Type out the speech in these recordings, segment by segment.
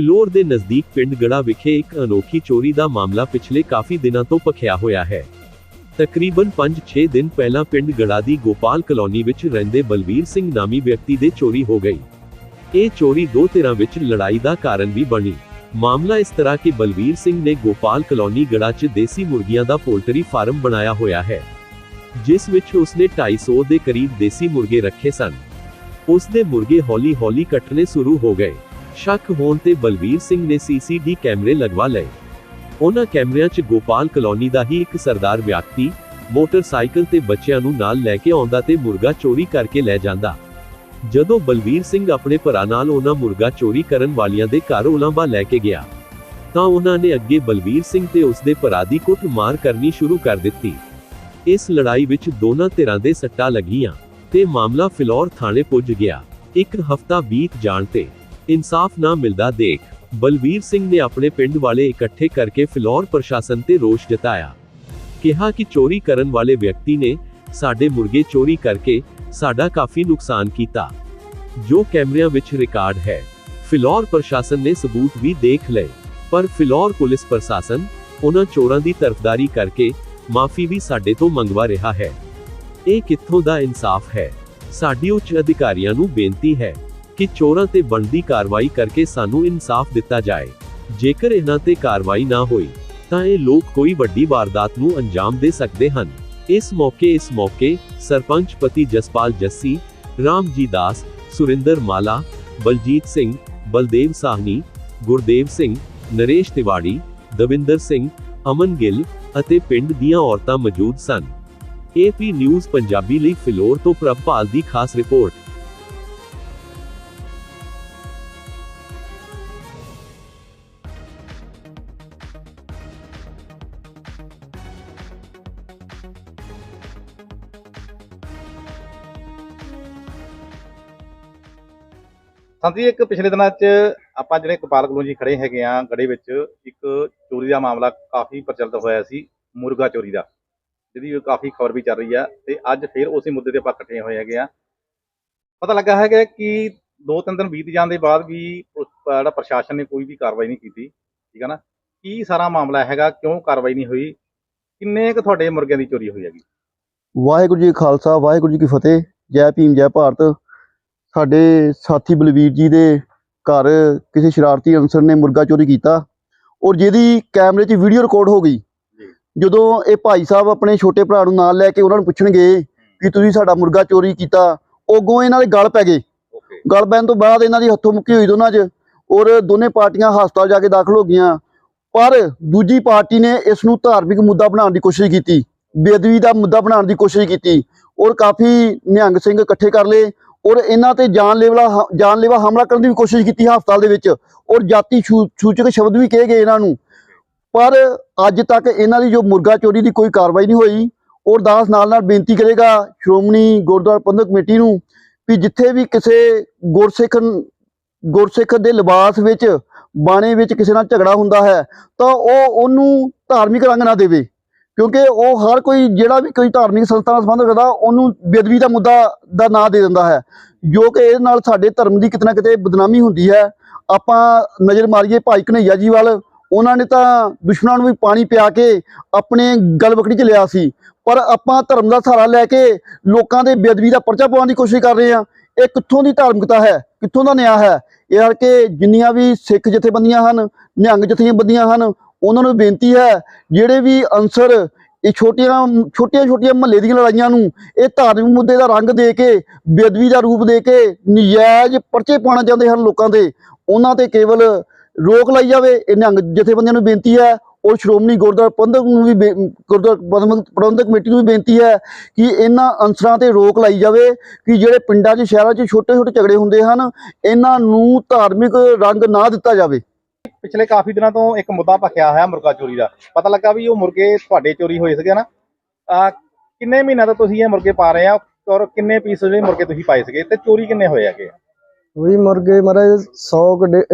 ਫਿਲੌਰ ਦੇ ਨਜ਼ਦੀਕ ਪਿੰਡ ਗੜਾ ਵਿਖੇ ਇੱਕ ਅਨੋਖੀ ਚੋਰੀ ਦਾ ਮਾਮਲਾ ਪਿਛਲੇ ਕਾਫੀ ਦਿਨਾਂ ਤੋਂ ਭਖਿਆ ਹੋਇਆ ਹੈ। ਤਕਰੀਬਨ 5-6 ਦਿਨ ਪਹਿਲਾਂ ਪਿੰਡ ਗੜਾ ਦੀ ਗੋਪਾਲ ਕਲੋਨੀ ਵਿੱਚ ਰਹਿੰਦੇ ਬਲਵੀਰ ਸਿੰਘ ਨਾਮੀ ਵਿਅਕਤੀ ਦੇ ਚੋਰੀ ਹੋ ਗਈ। ਇਹ ਚੋਰੀ ਦੋ ਧਿਰਾਂ ਵਿੱਚ ਲੜਾਈ ਦਾ ਕਾਰਨ ਵੀ ਬਣੀ। ਮਾਮਲਾ ਇਸ ਤਰ੍ਹਾਂ ਕਿ ਬਲਵੀਰ ਸਿੰਘ ਨੇ ਗੋਪਾਲ ਕਲੋਨੀ ਗੜਾ 'ਚ ਦੇਸੀ ਮੁਰਗੀਆਂ ਦਾ ਪੋਲਟਰੀ ਫਾਰਮ ਬਣਾਇਆ ਹੋਇਆ ਹੈ, ਜਿਸ ਵਿੱਚ ਉਸਨੇ 250 ਦੇ ਕਰੀਬ ਦੇਸੀ ਮੁਰਗੇ ਰੱਖੇ ਸਨ। ਉਸ ਦੇ ਮੁਰਗੇ ਹੌਲੀ-ਹੌਲੀ ਕੱਟਣੇ ਸ਼ੁਰੂ ਹੋ ਗਏ। ਸ਼ੱਕ ਹੋਣ ਤੇ ਬਲਵੀਰ ਸਿੰਘ ਨੇ ਸੀਸੀਡੀ ਕੈਮਰੇ ਲਗਵਾ ਲਏ। ਉਹਨਾਂ ਕੈਮਰਿਆਂ 'ਚ ਗੋਪਾਲ ਕਲੋਨੀ ਦਾ ਹੀ ਇੱਕ ਸਰਦਾਰ ਵਿਅਕਤੀ, ਮੋਟਰਸਾਈਕਲ ਤੇ ਬੱਚਿਆਂ ਨੂੰ ਨਾਲ ਲੈ ਕੇ ਆਉਂਦਾ ਤੇ ਮੁਰਗਾ ਚੋਰੀ ਕਰਕੇ ਲੈ ਜਾਂਦਾ। ਜਦੋਂ ਬਲਵੀਰ ਸਿੰਘ ਆਪਣੇ ਭਰਾ ਨਾਲ ਉਹਨਾਂ ਮੁਰਗਾ ਚੋਰੀ ਕਰਨ ਵਾਲਿਆਂ ਦੇ ਘਰ ਉਲਾਂਬਾ ਲੈ ਕੇ ਗਿਆ, ਤਾਂ ਉਹਨਾਂ ਨੇ ਅੱਗੇ ਬਲਵੀਰ ਸਿੰਘ ਤੇ ਉਸਦੇ ਭਰਾ ਦੀ ਕੁੱਟਮਾਰ ਕਰਨੀ ਸ਼ੁਰੂ ਕਰ ਦਿੱਤੀ। ਇਸ ਲੜਾਈ ਵਿੱਚ ਦੋਨਾਂ ਧਿਰਾਂ ਦੇ ਸੱਟਾਂ ਲੱਗੀਆਂ ਤੇ ਮਾਮਲਾ ਫਿਲੌਰ ਥਾਣੇ ਪੁੱਜ ਗਿਆ। ਇੱਕ ਹਫ਼ਤਾ ਬੀਤ ਜਾਣ ਤੇ ਇਨਸਾਫ ਨਾ ਮਿਲਦਾ ਦੇਖ, ਬਲਵੀਰ ਸਿੰਘ ਨੇ ਆਪਣੇ ਪਿੰਡ ਵਾਲੇ ਇਕੱਠੇ ਕਰਕੇ ਫਿਲੌਰ ਪ੍ਰਸ਼ਾਸਨ ਤੇ ਰੋਸ਼ ਜਤਾਇਆ। ਕਿਹਾ ਕਿ ਚੋਰੀ ਕਰਨ ਵਾਲੇ ਵਿਅਕਤੀ ਨੇ ਸਾਡੇ ਮੁਰਗੇ ਚੋਰੀ ਕਰਕੇ ਸਾਡਾ ਕਾਫੀ ਨੁਕਸਾਨ ਕੀਤਾ। ਜੋ ਕੈਮਰਿਆਂ ਵਿੱਚ ਰਿਕਾਰਡ ਹੈ, ਫਿਲੌਰ ਪ੍ਰਸ਼ਾਸਨ ਨੇ ਸਬੂਤ ਵੀ ਦੇਖ ਲਏ, ਪਰ ਫਿਲੌਰ ਪੁਲਿਸ ਪ੍ਰਸ਼ਾਸਨ ਉਹਨਾਂ ਚੋਰਾਂ ਦੀ ਤਰਫਦਾਰੀ ਕਰਕੇ ਮਾਫੀ ਵੀ ਸਾਡੇ ਤੋਂ ਮੰਗਵਾ ਰਿਹਾ ਹੈ। ਇਹ ਕਿੱਥੋਂ ਦਾ ਇਨਸਾਫ ਹੈ? ਸਾਡੀ ਉੱਚ ਅਧਿਕਾਰੀਆਂ ਨੂੰ ਬੇਨਤੀ ਹੈ ਕਿ ਚੋਰਾਂ ਤੇ ਬਣਦੀ ਕਾਰਵਾਈ ਕਰਕੇ ਸਾਨੂੰ ਇਨਸਾਫ ਦਿੱਤਾ ਜਾਏ। ਜੇਕਰ ਇਹਨਾਂ ਤੇ ਕਾਰਵਾਈ ਨਾ ਹੋਈ, ਤਾਂ ਇਹ ਲੋਕ ਕੋਈ ਵੱਡੀ ਵਾਰਦਾਤ ਨੂੰ ਅੰਜਾਮ ਦੇ ਸਕਦੇ ਹਨ। ਇਸ ਮੌਕੇ ਇਸ ਮੌਕੇ ਸਰਪੰਚ ਪਤੀ ਜਸਪਾਲ ਜੱਸੀ, ਰਾਮਜੀ ਦਾਸ, ਸੁਰਿੰਦਰ ਮਾਲਾ, ਬਲਜੀਤ ਸਿੰਘ, ਬਲਦੇਵ ਸਾਹਨੀ, ਗੁਰਦੇਵ ਸਿੰਘ, ਨਰੇਸ਼ ਤਿਵਾੜੀ, ਦਵਿੰਦਰ ਸਿੰਘ, ਅਮਨ ਗਿੱਲ ਅਤੇ ਪਿੰਡ ਦੀਆਂ ਔਰਤਾਂ ਮੌਜੂਦ ਸਨ। ਏਪੀ ਨਿਊਜ਼ ਪੰਜਾਬੀ ਲਈ ਫਿਲੌਰ ਤੋਂ ਪ੍ਰਭਪਾਲ ਦੀ ਖਾਸ ਰਿਪੋਰਟ। ਹਾਂਜੀ ਇੱਕ ਪਿਛਲੇ ਦਿਨਾਂ 'ਚ ਆਪਾਂ ਜਿਹੜੇ ਕਪਾਲ ਕਲੋਨੀ ਖੜੇ ਹੈਗੇ ਆ ਗੜੇ ਵਿੱਚ, ਇੱਕ ਚੋਰੀ ਦਾ ਮਾਮਲਾ ਕਾਫੀ ਪ੍ਰਚਲਿਤ ਹੋਇਆ ਸੀ, ਮੁਰਗਾ ਚੋਰੀ ਦਾ, ਜਿਹਦੀ ਕਾਫੀ ਖਬਰ ਵੀ ਚੱਲ ਰਹੀ ਆ ਤੇ ਅੱਜ ਫੇਰ ਉਸੇ ਮੁੱਦੇ ਤੇ ਆਪਾਂ ਇਕੱਠੇ ਹੋਏ ਹੈਗੇ ਆ। ਪਤਾ ਲੱਗਾ ਹੈਗਾ ਕਿ ਦੋ ਤਿੰਨ ਦਿਨ ਬੀਤ ਜਾਣ ਦੇ ਬਾਅਦ ਵੀ ਜਿਹੜਾ ਪ੍ਰਸ਼ਾਸਨ ਨੇ ਕੋਈ ਵੀ ਕਾਰਵਾਈ ਨਹੀਂ ਕੀਤੀ, ਠੀਕ ਹੈ ਨਾ? ਕੀ ਸਾਰਾ ਮਾਮਲਾ ਹੈਗਾ, ਕਿਉਂ ਕਾਰਵਾਈ ਨਹੀਂ ਹੋਈ? ਕਿੰਨੇ ਕੁ ਤੁਹਾਡੇ ਮੁਰਗਿਆਂ ਦੀ ਚੋਰੀ ਹੋਈ ਹੈਗੀ? ਵਾਹਿਗੁਰੂ ਜੀ ਖਾਲਸਾ, ਵਾਹਿਗੁਰੂ ਜੀ ਕੀ ਫਤਿਹ, ਜੈ ਭੀਮ, ਜੈ ਭਾਰਤ। ਸਾਡੇ ਸਾਥੀ ਬਲਵੀਰ ਜੀ ਦੇ ਘਰ ਕਿਸੇ ਸ਼ਰਾਰਤੀ ਅਨਸਰ ਨੇ ਮੁਰਗਾ ਚੋਰੀ ਕੀਤਾ ਔਰ ਜਿਹਦੀ ਕੈਮਰੇ 'ਚ ਵੀਡੀਓ ਰਿਕਾਰਡ ਹੋ ਗਈ। ਜਦੋਂ ਇਹ ਭਾਈ ਸਾਹਿਬ ਆਪਣੇ ਛੋਟੇ ਭਰਾ ਨੂੰ ਨਾਲ ਲੈ ਕੇ ਉਹਨਾਂ ਨੂੰ ਪੁੱਛਣਗੇ ਕਿ ਤੁਸੀਂ ਸਾਡਾ ਮੁਰਗਾ ਚੋਰੀ ਕੀਤਾ ਉਗੋਂ ਇਹਨਾਂ ਦੇ ਗਲ ਪੈ ਗਏ। ਗਲ ਪੈਣ ਤੋਂ ਬਾਅਦ ਇਹਨਾਂ ਦੀ ਹੱਥੋਂ ਮੁੱਕੀ ਹੋਈ ਦੋਨਾਂ 'ਚ ਔਰ ਦੋਨੇ ਪਾਰਟੀਆਂ ਹਸਪਤਾਲ ਜਾ ਕੇ ਦਾਖਲ ਹੋ ਗਈਆਂ। ਪਰ ਦੂਜੀ ਪਾਰਟੀ ਨੇ ਇਸ ਨੂੰ ਧਾਰਮਿਕ ਮੁੱਦਾ ਬਣਾਉਣ ਦੀ ਕੋਸ਼ਿਸ਼ ਕੀਤੀ ਬੇਅਦਬੀ ਦਾ ਮੁੱਦਾ ਬਣਾਉਣ ਦੀ ਕੋਸ਼ਿਸ਼ ਕੀਤੀ ਔਰ ਕਾਫੀ ਨਿਹੰਗ ਸਿੰਘ ਇਕੱਠੇ ਕਰ ਲਏ ਔਰ ਇਹਨਾਂ ਤੇ ਜਾਨਲੇਵਾ ਜਾਨਲੇਵਾ ਹਮਲਾ ਕਰਨ ਦੀ ਵੀ ਕੋਸ਼ਿਸ਼ ਕੀਤੀ ਹਸਪਤਾਲ ਦੇ ਵਿੱਚ। ਔਰ ਜਾਤੀ ਸੂਚਕ ਸ਼ਬਦ ਵੀ ਕਹੇ ਗਏ ਇਹਨਾਂ ਨੂੰ। ਪਰ ਅੱਜ ਤੱਕ ਇਹਨਾਂ ਦੀ ਜੋ ਮੁਰਗਾ ਚੋਰੀ ਦੀ ਕੋਈ ਕਾਰਵਾਈ ਨਹੀਂ ਹੋਈ। ਔਰ ਦਾਸ ਨਾਲ ਨਾਲ ਬੇਨਤੀ ਕਰੇਗਾ ਸ਼੍ਰੋਮਣੀ ਗੁਰਦੁਆਰਾ ਪ੍ਰਬੰਧਕ ਕਮੇਟੀ ਨੂੰ ਵੀ ਜਿੱਥੇ ਵੀ ਕਿਸੇ ਗੁਰਸਿੱਖ ਗੁਰਸਿੱਖ ਦੇ ਲਿਬਾਸ ਵਿੱਚ ਬਾਣੇ ਵਿੱਚ ਕਿਸੇ ਨਾਲ ਝਗੜਾ ਹੁੰਦਾ ਹੈ, ਤਾਂ ਉਹ ਉਹਨੂੰ ਧਾਰਮਿਕ ਰੰਗ ਨਾ ਦੇਵੇ। ਕਿਉਂਕਿ ਉਹ ਹਰ ਕੋਈ ਜਿਹੜਾ ਵੀ ਕੋਈ ਧਾਰਮਿਕ ਸੰਸਥਾ ਨਾਲ ਸੰਬੰਧ ਰੱਖਦਾ, ਉਹਨੂੰ ਬੇਦਬੀ ਦਾ ਮੁੱਦਾ ਦਾ ਨਾਂ ਦੇ ਦਿੰਦਾ ਹੈ। ਜੋ ਕਿ ਇਹਦੇ ਨਾਲ ਸਾਡੇ ਧਰਮ ਦੀ ਕਿਤੇ ਨਾ ਕਿਤੇ ਬਦਨਾਮੀ ਹੁੰਦੀ ਹੈ। ਆਪਾਂ ਨਜ਼ਰ ਮਾਰੀਏ ਭਾਈ ਕਨਈਆ ਜੀ ਵੱਲ, ਉਹਨਾਂ ਨੇ ਤਾਂ ਦੁਸ਼ਮਣਾਂ ਨੂੰ ਵੀ ਪਾਣੀ ਪਿਆ ਕੇ ਆਪਣੇ ਗਲਵਕੜੀ 'ਚ ਲਿਆ ਸੀ। ਪਰ ਆਪਾਂ ਧਰਮ ਦਾ ਸਹਾਰਾ ਲੈ ਕੇ ਲੋਕਾਂ ਦੇ ਬੇਅਦਬੀ ਦਾ ਪਰਚਾ ਪਾਉਣ ਦੀ ਕੋਸ਼ਿਸ਼ ਕਰ ਰਹੇ ਹਾਂ। ਇਹ ਕਿੱਥੋਂ ਦੀ ਧਾਰਮਿਕਤਾ ਹੈ? ਕਿੱਥੋਂ ਦਾ ਨਿਆਂ ਹੈ? ਇਹ ਕਰਕੇ ਜਿੰਨੀਆਂ ਵੀ ਸਿੱਖ ਜਥੇਬੰਦੀਆਂ ਹਨ, ਨਿਹੰਗ ਜਥੇਬੰਦੀਆਂ ਹਨ ਉਹਨਾਂ ਨੂੰ ਬੇਨਤੀ ਹੈ, ਜਿਹੜੇ ਵੀ ਅਨਸਰ ਇਹ ਛੋਟੀਆਂ ਛੋਟੀਆਂ ਛੋਟੀਆਂ ਮਹੱਲੇ ਦੀਆਂ ਲੜਾਈਆਂ ਨੂੰ ਇਹ ਧਾਰਮਿਕ ਮੁੱਦੇ ਦਾ ਰੰਗ ਦੇ ਕੇ, ਬੇਅਦਬੀ ਦਾ ਰੂਪ ਦੇ ਕੇ ਨਜਾਇਜ਼ ਪਰਚੇ ਪਾਉਣਾ ਚਾਹੁੰਦੇ ਹਨ ਲੋਕਾਂ ਦੇ, ਉਹਨਾਂ ਤੇ ਕੇਵਲ ਰੋਕ ਲਾਈ ਜਾਵੇ, ਇਹ ਨਿਹੰਗ ਜਥੇਬੰਦੀਆਂ ਨੂੰ ਬੇਨਤੀ ਹੈ, ਔਰ ਸ਼੍ਰੋਮਣੀ ਗੁਰਦੁਆਰਾ ਪ੍ਰਬੰਧਕ ਨੂੰ ਵੀ ਬੇ- ਗੁਰਦੁਆਰਾ ਪ੍ਰਬੰਧਕ ਕਮੇਟੀ ਨੂੰ ਵੀ ਬੇਨਤੀ ਹੈ ਕਿ ਇਹਨਾਂ ਅਨਸਰਾਂ ਤੇ ਰੋਕ ਲਾਈ ਜਾਵੇ ਕਿ ਜਿਹੜੇ ਪਿੰਡਾਂ 'ਚ, ਸ਼ਹਿਰਾਂ 'ਚ ਛੋਟੇ ਛੋਟੇ ਝਗੜੇ ਹੁੰਦੇ ਹਨ, ਇਹਨਾਂ ਨੂੰ ਧਾਰਮਿਕ ਰੰਗ ਨਾ ਦਿੱਤਾ ਜਾਵੇ। ਪਿਛਲੇ ਕਾਫੀ ਦਿਨਾਂ ਤੋਂ ਇੱਕ ਮੁੱਦਾ ਭਖਿਆ ਹੋਇਆ ਮੁਰਗਾ ਚੋਰੀ ਦਾ। ਪਤਾ ਲੱਗਾ ਵੀ ਉਹ ਮੁਰਗੇ ਤੁਹਾਡੇ ਚੋਰੀ ਹੋਏ ਸੀਗੇ ਨਾ। ਕਿੰਨੇ ਮਹੀਨਾ ਤੋਂ ਤੁਸੀਂ ਇਹ ਮੁਰਗੇ ਪਾ ਰਹੇ ਆ ਔਰ ਕਿੰਨੇ ਪੀਸ ਜਿਹੜੇ ਮੁਰਗੇ ਤੁਸੀਂ ਪਾਏ ਸੀਗੇ? ਤੇ ਚੋਰੀ ਕਿੰਨੇ ਹੋਏ ਹੈਗੇ ਵੀ ਮੁਰਗੇ ਮਾਰਾ 100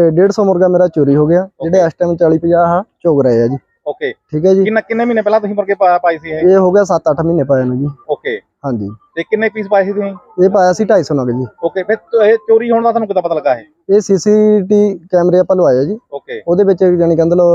150 ਮੁਰਗਾ ਮੇਰਾ ਚੋਰੀ ਹੋ ਗਿਆ ਜਿਹੜੇ ਇਸ ਟਾਈਮ 40 50 ਆ ਚੋਗ ਰਹੇ ਆ ਜੀ। ਓਕੇ ਠੀਕ ਹੈ ਜੀ। ਕਿੰਨਾ ਕਿੰਨੇ ਮਹੀਨੇ ਪਹਿਲਾਂ ਤੁਸੀਂ ਮੁਰਗੇ ਪਾਈ ਸੀ ਇਹ? ਹੋ ਗਿਆ 7-8 ਮਹੀਨੇ ਪਾਇਆ ਨੂੰ ਜੀ। ਓਕੇ ਹਾਂਜੀ। ਤੇ ਕਿੰਨੇ ਪੀਸ ਪਾਏ ਸੀ ਤੁਸੀਂ? ਇਹ ਪਾਇਆ ਸੀ 250 ਨਗ ਜੀ। ਓਕੇ ਫਿਰ ਇਹ ਚੋਰੀ ਹੋਣ ਦਾ ਤੁਹਾਨੂੰ ਕਿਦਾਂ ਪਤਾ ਲੱਗਾ ਇਹ? ਇਹ ਸੀਸੀਟੀ ਕੈਮਰੇ ਆਪਾਂ ਲਵਾਇਆ ਜੀ। ਓਕੇ। ਉਹਦੇ ਵਿੱਚ ਜਾਨੀ ਕਹਿੰਦੇ ਲੋ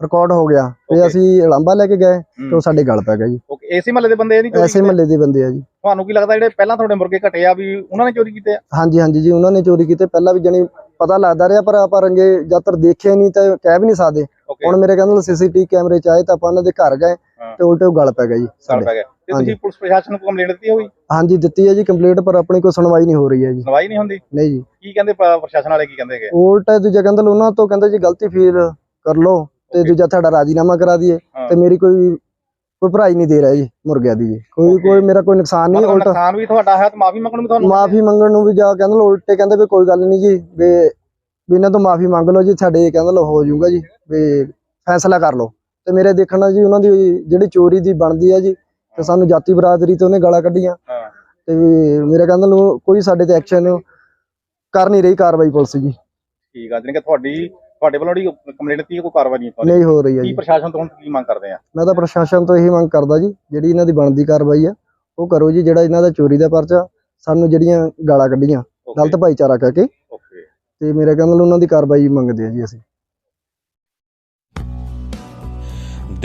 ਰਿਕਾਰਡ ਹੋ ਗਿਆ. ਤੇ ਅਸੀਂ ਲਾਂਬਾ ਲੈ ਕੇ ਗਏ ਤੇ ਉਹ ਸਾਡੇ ਗਲ ਪੈ ਗਿਆ ਜੀ। ਓਕੇ ਏਸੀ ਮਹੱਲੇ ਦੇ ਬੰਦੇ ਇਹ ਨਹੀਂ ਚੋਰੀ ਐਸੇ? ਮਹੱਲੇ ਦੇ ਬੰਦੇ ਆ ਜੀ। ਤੁਹਾਨੂੰ ਕੀ ਲੱਗਦਾ ਜਿਹੜੇ ਪਹਿਲਾਂ ਤੁਹਾਡੇ ਮੁਰਗੇ ਘਟੇ ਆ ਵੀ ਉਹਨਾਂ ਨੇ ਚੋਰੀ ਕੀਤੇ ਆ? ਹਾਂਜੀ ਹਾਂਜੀ ਜੀ ਉਹਨਾਂ ਨੇ ਚੋਰੀ ਕੀਤੇ। ਪਹਿਲਾਂ ਵੀ ਜਾਨੀ ਪਤਾ ਲੱਗਦਾ ਰਿਹਾ ਪਰ ਆਪਾਂ ਰੰਗੇ ਜਦ ਦੇਖਿਆ ਨਹੀਂ ਤਾਂ ਕਹਿ ਵੀ ਨਹੀਂ ਸਕਦੇ। ਹੁਣ ਮੇਰੇ ਕਹਿੰਦੇ ਸੀਸੀਟੀ ਕੈਮਰੇ ਚ ਆਏ ਤਾਂ ਆਪਾਂ ਉਹਨਾਂ ਦੇ ਘਰ ਗਏ। ਤੇ ਉਲਟੇ ਉਹ ਗਲ ਪੈ ਗਿਆ ਜੀ ਪੈ ਗਿਆ। ਤੇ। ਤੁਸੀਂ ਪੁਲਿਸ ਪ੍ਰਸ਼ਾਸਨ ਨੂੰ ਕੰਪਲੇਂਟ ਦਿੱਤੀ ਹੋਈ ਹਾਂਜੀ ਦਿੱਤੀ ਹੈ ਜੀ ਕੰਪਲੀਟ ਪਰ ਆਪਣੀ ਕੋਈ ਸੁਣਵਾਈ ਨਹੀਂ ਹੋ ਰਹੀ ਹੈ ਜੀ। ਸੁਣਵਾਈ ਨਹੀਂ ਹੁੰਦੀ? ਨਹੀਂ ਜੀ। ਕੀ ਕਹਿੰਦੇ ਪ੍ਰਸ਼ਾਸਨ ਵਾਲੇ ਕੀ ਕਹਿੰਦੇ ਹੈਗੇ? ਉਲਟਾ ਦੂਜਾ ਕਹਿੰਦੇ ਉਹਨਾਂ ਤੋਂ ਕਹਿੰਦੇ ਜੀ ਗਲਤੀ ਫੀਲ ਕਰ ਲਓ ਤੇ. ਦੂਜਾ ਤੁਹਾਡਾ ਰਾਜੀਨਾਮਾ ਕਰਾ ਦਈਏ। ਤੇ ਮੇਰੀ ਕੋਈ ਕੋਈ ਭਰਾਈ ਨਹੀਂ ਦੇ ਰਿਹਾ ਜੀ ਮੁਰਗਿਆਂ ਦੀ ਜੀ। ਕੋਈ. ਕੋਈ ਮੇਰਾ ਕੋਈ ਨੁਕਸਾਨ ਨਹੀਂ ਉਲਟਾ। ਨੁਕਸਾਨ ਵੀ ਤੁਹਾਡਾ ਹੈ ਤੇ ਮਾਫੀ ਮੰਗਣ ਨੂੰ ਤੁਹਾਨੂੰ ਮਾਫੀ ਮੰਗਣ ਨੂੰ ਵੀ ਜਾ ਕਹਿੰਦੇ ਲੋ ਉਲਟੇ ਕਹਿੰਦੇ ਵੀ ਕੋਈ ਗੱਲ ਨਹੀਂ ਜੀ ਵੀ ਵੀ ਇਹਨਾਂ ਤੋਂ ਮਾਫੀ ਮੰਗ ਲਓ ਜੀ ਸਾਡੇ ਕਹਿੰਦੇ ਲੋ ਹੋ ਜਾਊਗਾ ਜੀ ਵੀ ਫੈਸਲਾ ਕਰ ਲਓ। ਤੇ ਮੇਰੇ ਦੇਖਣਾ ਜੀ ਉਹਨਾਂ ਦੀ ਜਿਹੜੀ ਚੋਰੀ ਦੀ ਬਣਦੀ ਹੈ ਜੀ ਤੇ ਸਾਨੂੰ ਜਾਤੀ ਬਰਾਦਰੀ ਤੇ ਉਹਨੇ ਗਾਲਾਂ ਕੱਢੀਆਂ। ਤੇ ਮੇਰੇ ਕਹਿੰਦੇ ਲੋ ਕੋਈ ਸਾਡੇ ਤੇ ਐਕਸ਼ਨ ਕਰ ਨਹੀਂ ਰਹੀ ਕਾਰਵਾਈ ਪੁਲਿਸ ਜੀ। ਠੀਕ ਆ ਜਾਣੀ ਕਿ ਤੁਹਾਡੀ ਤੁਹਾਡੇ ਵੱਲੋਂ ਜਿਹੜੀ ਕੰਪਲੇਂਟ ਹੈ ਕੋਈ ਕਾਰਵਾਈ ਨਹੀਂ ਨਹੀਂ ਹੋ ਰਹੀ ਹੈ ਕੀ ਜੀ। ਪ੍ਰਸ਼ਾਸਨ ਤੋਂ ਕੀ ਮੰਗ ਕਰਦੇ ਆ? ਮੈਂ ਤਾਂ ਪ੍ਰਸ਼ਾਸਨ ਤੋਂ ਇਹੀ ਮੰਗ ਕਰਦਾ ਜੀ ਜਿਹੜੀ ਇਹਨਾਂ ਦੀ ਬਣਦੀ ਕਾਰਵਾਈ ਆ ਉਹ ਕਰੋ ਜੀ ਜਿਹੜਾ ਇਹਨਾਂ ਦਾ ਚੋਰੀ ਦਾ ਪਰਚਾ ਸਾਨੂੰ ਜਿਹੜੀਆਂ ਗਾਲਾਂ ਕੱਢੀਆਂ ਗਲਤ ਭਾਈਚਾਰਾ ਕਹਿ ਕੇ। ਤੇ ਮੇਰੇ ਕਹਿੰਦੇ ਉਹਨਾਂ ਦੀ ਕਾਰਵਾਈ ਮੰਗਦੇ ਆ ਜੀ ਅਸੀਂ।